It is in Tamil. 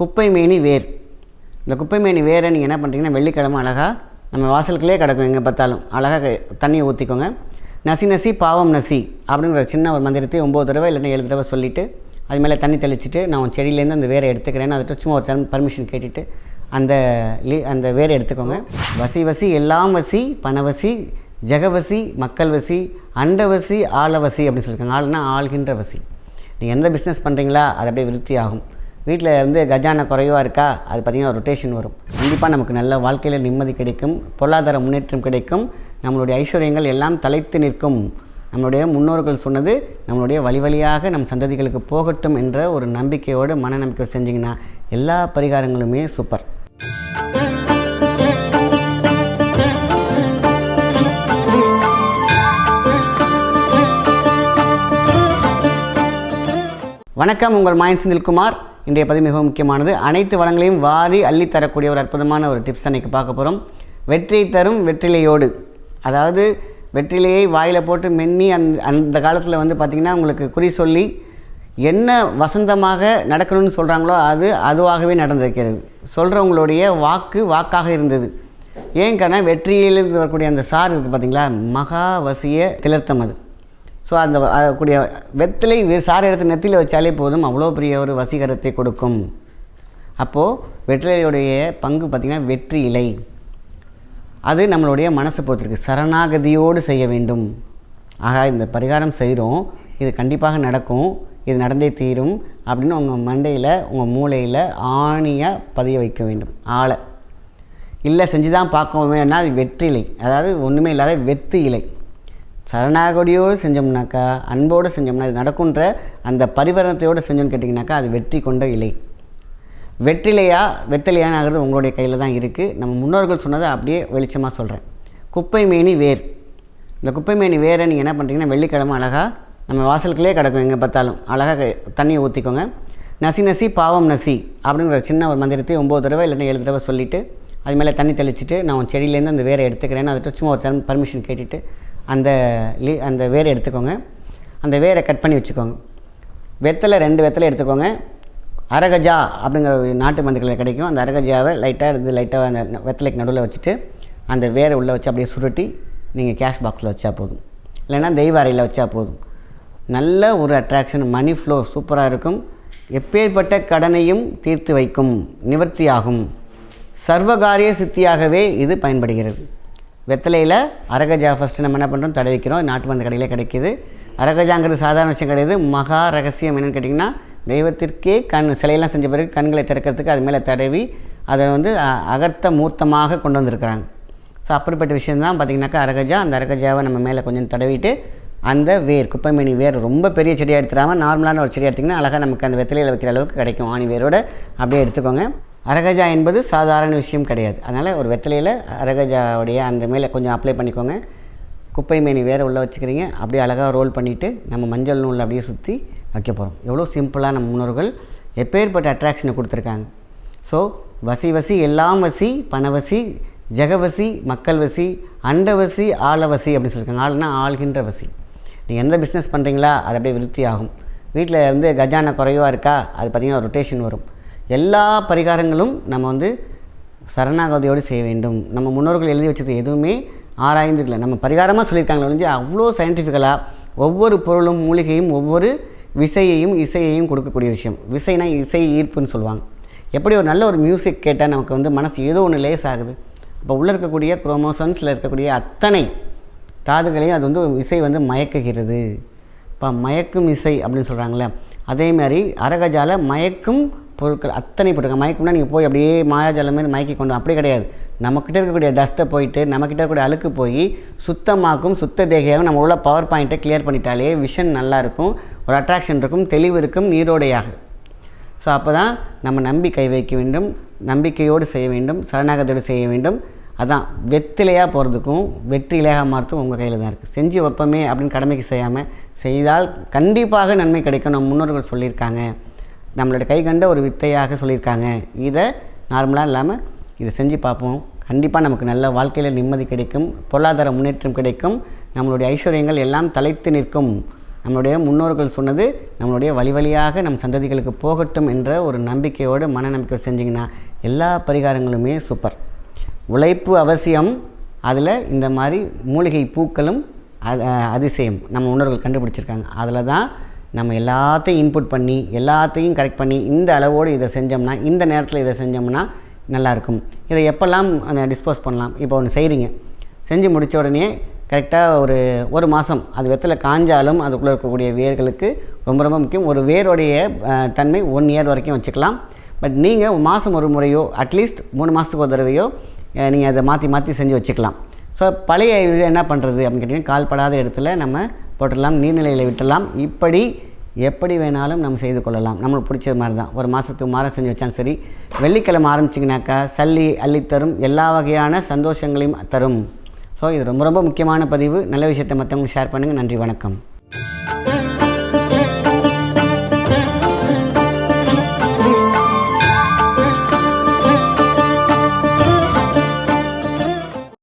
குப்பைமேனி வேர். இந்த குப்பைமேனி வேரை நீங்கள் என்ன பண்ணுறீங்கன்னா வெள்ளிக்கிழமை அழகாக நம்ம வாசலுக்குள்ளே கிடக்கும் எங்கே பார்த்தாலும். அழகாக தண்ணியை ஊற்றிக்கோங்க நசி நசி பாவம் நசி அப்படிங்கிற சின்ன ஒரு மந்திரத்தை ஒம்பது தடவை இல்லைன்னா ஏழு தடவை சொல்லிவிட்டு அது மேலே தண்ணி தெளிச்சுட்டு நான் உன் செடியிலேருந்து அந்த வேரை எடுத்துக்கிறேன்னு அதை சும்மா ஒரு பர்மிஷன் கேட்டுட்டு அந்த லீ அந்த வேரை எடுத்துக்கோங்க. வசி வசி எல்லாம் வசி பணவசி ஜெகவசி மக்கள் வசி அண்டவசி ஆளவசி அப்படின்னு சொல்லியிருக்காங்க ஆள்னா ஆள்கின்ற வசி. நீங்கள் எந்த பிஸ்னஸ் பண்ணுறீங்களா அது அப்படியே விருத்தி ஆகும் வீட்டில் வந்து கஜானா குறைவாக இருக்கா? அது பார்த்திங்கன்னா ரொட்டேஷன் வரும். கண்டிப்பாக நமக்கு நல்ல வாழ்க்கையில் நிம்மதி கிடைக்கும். பொருளாதார முன்னேற்றம் கிடைக்கும். நம்மளுடைய ஐஸ்வர்யங்கள் எல்லாம் தலைத்து நிற்கும். நம்மளுடைய முன்னோர்கள் சொன்னது நம்மளுடைய வழி வழியாக நம் சந்ததிகளுக்கு போகட்டும் என்ற ஒரு நம்பிக்கையோடு மன நம்பிக்கையோடு செஞ்சிங்கன்னா எல்லா பரிகாரங்களுமே சூப்பர். வணக்கம் உங்கள் மாயன் செந்தில்குமார். இன்றைய பதிவு மிகவும் முக்கியமானது. அனைத்து வளங்களையும் வாரி அள்ளி தரக்கூடிய ஒரு அற்புதமான ஒரு டிப்ஸ் அன்றைக்கி பார்க்க போகிறோம் வெற்றி தரும் வெற்றிலையோடு. அதாவது வெற்றிலையை வாயில் போட்டு மென்னி அந் அந்த காலத்தில் வந்து பார்த்திங்கன்னா உங்களுக்கு குறி சொல்லி என்ன வசந்தமாக நடக்கணும்னு சொல்கிறாங்களோ அது அதுவாகவே நடந்திருக்கிறது. சொல்கிறவங்களுடைய வாக்கு வாக்காக இருந்தது. ஏன் கண்ணா வெற்றியிலிருந்து வரக்கூடிய அந்த சார் இருக்குது பார்த்தீங்களா மகாவசிய திலர்த்தம் அது. ஸோ அந்த கூடிய வெத்திலை சாறு எடுத்து நெத்தியில் வச்சாலே போதும். அவ்வளோ பெரிய ஒரு வசீகரத்தை கொடுக்கும். அப்போது வெற்றிலையுடைய பங்கு பார்த்திங்கன்னா வெற்றி இலை. அது நம்மளுடைய மனசை பொறுத்திருக்கு. சரணாகதியோடு செய்ய வேண்டும். ஆகா இந்த பரிகாரம் செய்கிறோம் இது கண்டிப்பாக நடக்கும். இது நடந்தே தீரும் அப்படின்னு உங்கள் மண்டையில் உங்கள் மூளையில் ஆணியாக பதிய வைக்க வேண்டும். ஆளை. இல்லை செஞ்சு தான் பார்க்கணுமே அது வெற்றிலை. அதாவது ஒன்றுமே இல்லாத வெத்து இலை. சரணாகடியோடு செஞ்சோம்னாக்கா அன்போடு செஞ்சோம்னா இது நடக்குன்ற அந்த பரிவரணத்தையோடு செஞ்சோம்னு கேட்டிங்கனாக்கா அது வெற்றி கொண்ட இலை. வெற்றிலையா வெத்தலையான்னு ஆகிறது உங்களுடைய கையில் தான் இருக்குது நம்ம முன்னோர்கள் சொன்னதை அப்படியே வெளிச்சமாக சொல்கிறேன் குப்பை மேனி வேர். இந்த குப்பை மேனி வேரை நீங்கள் என்ன பண்ணுறீங்கன்னா வெள்ளிக்கிழமை அழகாக நம்ம வாசலுக்குள்ளே கிடக்கும் எங்கே பார்த்தாலும். அழகாக தண்ணியை ஊற்றிக்கோங்க நசி நசி பாவம் நசி அப்படிங்கிற சின்ன ஒரு மந்திரத்தை ஒம்பது தடவை இல்லைன்னா ஏழு தடவை சொல்லிவிட்டு அது மேலே தண்ணி தெளிச்சிட்டு நான் உன் செடியிலேருந்து அந்த வேரை எடுத்துக்கிறேன்னு அதை சும்மா ஒரு பர்மிஷன் கேட்டுவிட்டு அந்த லீ அந்த வேரை எடுத்துக்கோங்க. அந்த வேரை கட் பண்ணி வச்சுக்கோங்க. வெத்தலை ரெண்டு வெத்தலை எடுத்துக்கோங்க. அரகஜா அப்படிங்கிற ஒரு நாட்டு மருந்துகளில் கிடைக்கும். அந்த அரகஜாவை லைட்டாக இருந்து லைட்டாக அந்த வெத்தலைக்கு நடுவில் வச்சுட்டு அந்த வேரை உள்ளே வச்சு அப்படியே சுருட்டி நீங்கள் கேஷ் பாக்ஸில் வச்சா போதும். இல்லைன்னா தெய்வ அறையில் வச்சா போதும். நல்ல ஒரு அட்ராக்ஷன் மணி ஃப்ளோ சூப்பராக இருக்கும். எப்பேற்பட்ட கடனையும் தீர்த்து வைக்கும். நிவர்த்தியாகும். சர்வகாரிய சித்தியாகவே இது பயன்படுகிறது. வெத்தலையில் அரகஜா ஃபஸ்ட்டு நம்ம என்ன பண்ணுறோம் தடவிக்கிறோம் நாட்டு மருந்து கடையிலே கிடைக்கிது. அரகஜாங்கிறது சாதாரண விஷயம் கிடையாது. மகா ரகசியம் என்னென்னு கேட்டிங்கன்னா தெய்வத்திற்கே கண் சிலையெல்லாம் செஞ்ச பிறகு கண்களை திறக்கிறதுக்கு அது மேலே தடவி அதை வந்து அ- அகர்த்த மூர்த்தமாக கொண்டு வந்திருக்கிறாங்க. ஸோ அப்படிப்பட்ட விஷயந்தான் பார்த்தீங்கன்னாக்கா அரகஜா அந்த அரகஜாவை நம்ம மேலே கொஞ்சம் தடவிட்டு அந்த வேர் குப்பைமேனி வேர் ரொம்ப பெரிய செடியாக எடுத்துடாமல் நார்மலான ஒரு செடி எடுத்திங்கன்னா அழகாக நமக்கு அந்த வெத்தலையில் வைக்கிற அளவுக்கு கிடைக்கும். ஆணி வேரோட அப்படியே எடுத்துக்கோங்க. அரகஜா என்பது சாதாரண விஷயம் கிடையாது. அதனால் ஒரு வெத்தலையில் அரகஜாவுடைய அந்த மேலே கொஞ்சம் அப்ளை பண்ணிக்கோங்க. குப்பை மேனி வேறு உள்ளே வச்சுக்கிறீங்க. அப்படியே அழகாக ரோல் பண்ணிவிட்டு நம்ம மஞ்சள் நூலில் அப்படியே சுற்றி வைக்க போகிறோம் எவ்வளோ சிம்பிளாக நம்ம முன்னோர்கள் எப்பேற்பட்ட அட்ராக்ஷனை கொடுத்துருக்காங்க. ஸோ வசி வசி எல்லாம் வசி பணவசி ஜெகவசி மக்கள் வசி அண்டவசி ஆளவசி அப்படின்னு சொல்லியிருக்காங்க ஆள்னா ஆள்கின்ற வசி. நீங்கள் எந்த பிஸ்னஸ் பண்ணுறீங்களா அது அப்படியே விருத்தி ஆகும் வீட்டில் வந்து கஜானா குறைவாக இருக்கா? அது பார்த்திங்கன்னா ரொட்டேஷன் வரும். எல்லா பரிகாரங்களும் நம்ம வந்து சரணாகதியோடு செய்ய வேண்டும். நம்ம முன்னோர்கள் எழுதி வச்சது எதுவுமே ஆராய்ந்து இல்லை நம்ம பரிகாரமாக சொல்லியிருக்காங்களே ஒழிஞ்சு அவ்வளோ சயின்டிஃபிக்கலாக ஒவ்வொரு பொருளும் மூலிகையும் ஒவ்வொரு விசையையும் இசையையும் கொடுக்கக்கூடிய விஷயம். விசைனா இசை ஈர்ப்புன்னு சொல்லுவாங்க. எப்படி ஒரு நல்ல ஒரு மியூசிக் கேட்டால் நமக்கு வந்து மனசு ஏதோ ஒன்று லேஸ் ஆகுது. அப்போ உள்ளே இருக்கக்கூடிய குரோமோசன்ஸில் இருக்கக்கூடிய அத்தனை தாதுகளையும் அது வந்து இசை வந்து மயக்குகிறது. இப்போ மயக்கும் இசை அப்படின்னு சொல்கிறாங்களே அதே மாதிரி அரகஜால மயக்கும் பொருட்கள் அத்தனை போட்டிருக்காங்க. மயக்கம்னா நீங்கள் போய் அப்படியே மாயாஜாலம் மயக்கி கொண்டு அப்படி கிடையாது. நம்மக்கிட்ட இருக்கக்கூடிய டஸ்ட்டை போயிட்டு நம்மக்கிட்ட இருக்கக்கூடிய அழுக்கு போய் சுத்தமாக்கும் சுத்த தேகையாகவும் நம்ம உள்ள பவர் பாயிண்ட்டை கிளியர் பண்ணிட்டாலே விஷன் நல்லா இருக்கும். ஒரு அட்ராக்ஷன் இருக்கும் தெளிவு இருக்கும் நீரோடையாக. ஸோ அப்போ தான் நம்ம நம்பி கை வைக்க வேண்டும். நம்பிக்கையோடு செய்ய வேண்டும். சரணாகத்தோடு செய்ய வேண்டும். அதான் வெத்திலையாக போகிறதுக்கும் வெற்றி இலையாக மாறதுக்கும் உங்கள் கையில் தான் இருக்குது செஞ்சு வைப்போமே அப்படின்னு கடமைக்கு செய்யாமல் செய்தால் கண்டிப்பாக நன்மை கிடைக்கும். நம்ம முன்னோர்கள் சொல்லியிருக்காங்க. நம்மளோட கை கண்ட ஒரு வித்தையாக சொல்லியிருக்காங்க. இதை நார்மலாக இல்லாமல் இதை செஞ்சு பார்ப்போம். கண்டிப்பாக நமக்கு நல்ல வாழ்க்கையில் நிம்மதி கிடைக்கும் பொருளாதார முன்னேற்றம் கிடைக்கும் நம்மளுடைய ஐஸ்வர்யங்கள் எல்லாம் தலைத்து நிற்கும். நம்மளுடைய முன்னோர்கள் சொன்னது நம்மளுடைய வழி வழியாக நம் சந்ததிகளுக்கு போகட்டும் என்ற ஒரு நம்பிக்கையோடு மனநம்பிக்கையோடு செஞ்சிங்கன்னா எல்லா பரிகாரங்களுமே சூப்பர். உழைப்பு அவசியம். அதில் இந்த மாதிரி மூலிகை பூக்களும் அதிசயம். நம்ம முன்னோர்கள் கண்டுபிடிச்சிருக்காங்க. அதில் தான் நம்ம எல்லாத்தையும் இன்புட் பண்ணி எல்லாத்தையும் கரெக்ட் பண்ணி இந்த அளவோடு இதை செஞ்சோம்னா இந்த நேரத்தில் இதை செஞ்சோம்னா நல்லாயிருக்கும். இதை எப்போல்லாம் டிஸ்போஸ் பண்ணலாம்? இப்போ ஒன்று செய்கிறீங்க செஞ்சு முடித்த உடனே கரெக்டாக ஒரு ஒரு மாதம் அது வெத்தலை காஞ்சாலும் அதுக்குள்ளே இருக்கக்கூடிய வேர்களுக்கு ரொம்ப ரொம்ப முக்கியம். ஒரு வேருடைய தன்மை ஒன் இயர் வரைக்கும் வச்சுக்கலாம். பட் நீங்கள் மாதம் ஒரு முறையோ அட்லீஸ்ட் மூணு மாதத்துக்கு ஒரு தடவையோ நீங்கள் அதை மாற்றி மாற்றி செஞ்சு வச்சுக்கலாம். ஸோ பழைய இது என்ன பண்ணுறது அப்படின்னு கேட்டிங்கன்னா கால்படாத இடத்துல நம்ம போட்டுடலாம் நீர்நிலையில் விட்டுடலாம். இப்படி எப்படி வேணாலும் நம்ம செய்து கொள்ளலாம். நம்மளுக்கு பிடிச்சது மாதிரி தான் ஒரு மாதத்துக்கு மாதம் செஞ்சு வச்சாலும் சரி வெள்ளிக்கிழமை ஆரம்பிச்சிங்கனாக்கா சல்லி அள்ளித்தரும் எல்லா வகையான சந்தோஷங்களையும் தரும். ஸோ இது ரொம்ப ரொம்ப முக்கியமான பதிவு. நல்ல விஷயத்தை மற்றவங்க ஷேர் பண்ணுங்கள் நன்றி வணக்கம்.